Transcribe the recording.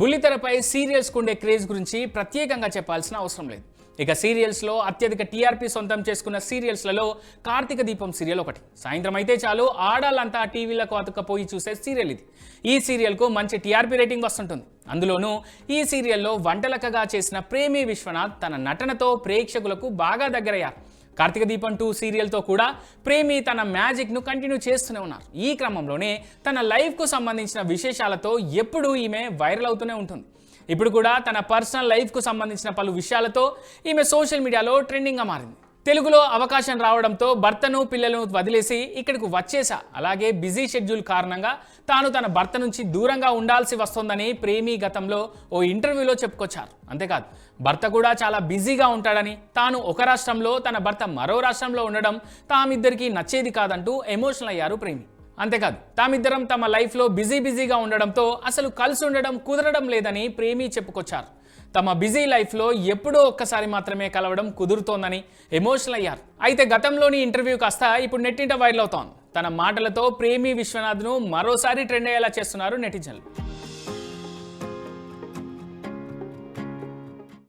బుల్లితెరపై సీరియల్స్కు ఉండే క్రేజ్ గురించి ప్రత్యేకంగా చెప్పాల్సిన అవసరం లేదు. ఇక సీరియల్స్లో అత్యధిక టీఆర్పీ సొంతం చేసుకున్న సీరియల్స్లలో కార్తీక దీపం సీరియల్ ఒకటి. సాయంత్రం అయితే చాలు ఆడాలంతా టీవీలకు అతుక్కపోయి చూసే సీరియల్ ఇది. ఈ సీరియల్కు మంచి టీఆర్పీ రేటింగ్ వస్తుంటుంది. అందులోనూ ఈ సీరియల్లో వంటలకగా చేసిన ప్రేమి విశ్వనాథ్ తన నటనతో ప్రేక్షకులకు బాగా దగ్గరయ్యారు. కార్తీక దీపం టూ సీరియల్తో కూడా ప్రేమి తన మ్యాజిక్ను కంటిన్యూ చేస్తూనే ఉన్నారు. ఈ క్రమంలోనే తన లైఫ్కు సంబంధించిన విశేషాలతో ఎప్పుడూ ఈమె వైరల్ అవుతూనే ఉంటుంది. ఇప్పుడు కూడా తన పర్సనల్ లైఫ్కు సంబంధించిన పలు విషయాలతో ఈమె సోషల్ మీడియాలో ట్రెండింగ్గా మారింది. తెలుగులో అవకాశం రావడంతో భర్తను పిల్లలను వదిలేసి ఇక్కడికి వచ్చేసా అలాగే బిజీ షెడ్యూల్ కారణంగా తాను తన భర్త నుంచి దూరంగా ఉండాల్సి వస్తోందని ప్రేమి గతంలో ఓ ఇంటర్వ్యూలో చెప్పుకొచ్చారు. అంతేకాదు భర్త కూడా చాలా బిజీగా ఉంటాడని తాను ఒక రాష్ట్రంలో తన భర్త మరో రాష్ట్రంలో ఉండడం తామిద్దరికీ నచ్చేది కాదంటూ ఎమోషనల్ అయ్యారు ప్రేమి. అంతేకాదు తామిద్దరం తమ లైఫ్లో బిజీ బిజీగా ఉండడంతో అసలు కలిసి ఉండడం కుదరడం లేదని ప్రేమి చెప్పుకొచ్చారు. తమ బిజీ లైఫ్లో ఎప్పుడో ఒక్కసారి మాత్రమే కలవడం కుదురుతోందని ఎమోషనల్ అయ్యారు. అయితే గతంలోని ఇంటర్వ్యూ కాస్త ఇప్పుడు నెట్టింట వైరల్ అవుతోంది. తన మాటలతో ప్రేమి విశ్వనాథ్ను మరోసారి ట్రెండ్ అయ్యేలా చేస్తున్నారు నెటిజన్లు.